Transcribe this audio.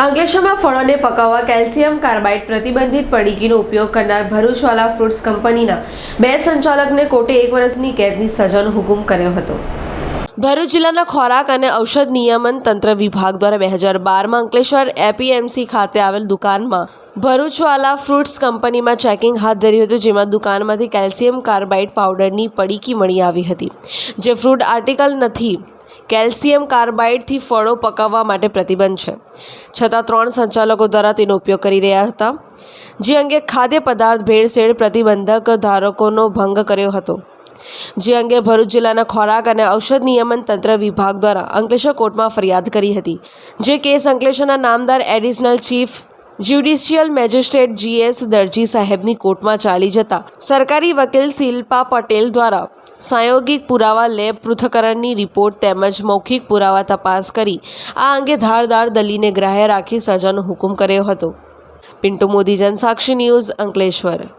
અંકલેશ્વરમાં ફળોને પકાવવા calcium carbide પ્રતિબંધિત પડીકીનો ઉપયોગ કરનાર ભરૂચવાલા ફ્રૂટ્સ કંપનીના બે સંચાલકને કોર્ટે એક વર્ષની કેદની સજાનો હુકમ કર્યો હતો. ભરૂચ જિલ્લાના ખોરાક અને ઔષધ નિયમન તંત્ર વિભાગ દ્વારા બે હજાર બારમાં અંકલેશ્વર એપીએમસી ખાતે આવેલ દુકાનમાં ભરૂચવાલા ફ્રૂટ્સ કંપનીમાં ચેકિંગ હાથ ધર્યું હતું, જેમાં દુકાનમાંથી કેલ્શિયમ કાર્બાઇડ પાવડરની પડીકી મળી આવી હતી. જે ફ્રૂટ આર્ટિકલ નથી કેલ્શિયમ કાર્બાઇડથી ફળો પકાવવા માટે પ્રતિબંધ છે. છતાં ત્રણ સંચાલકો દ્વારા તેનો ઉપયોગ કરી રહ્યા હતા, જે અંગે ખાદ્ય પદાર્થ ભેળસેળ પ્રતિબંધક ધારકોનો ભંગ કર્યો હતો. જે અંગે ભરૂચ જિલ્લાના ખોરાક અને ઔષધ નિયમન તંત્ર વિભાગ દ્વારા અંકલેશ્વર કોર્ટમાં ફરિયાદ કરી હતી. જે કેસ અંકલેશ્વરના નામદાર additional chief judicial magistrate GS Darji સાહેબની કોર્ટમાં ચાલી જતા સરકારી વકીલ શિલ્પા પટેલ દ્વારા સાયોગિક પુરાવા લેબ પૃથ્થકરણની રિપોર્ટ તેમજ મૌખિક પુરાવા તપાસ કરી. આ અંગે ધારદાર દલીને ગ્રાહ્ય રાખી સજાનો હુકમ કર્યો હતો. પિન્ટુ મોદી, જનસાક્ષી ન્યૂઝ અંકલેશ્વર.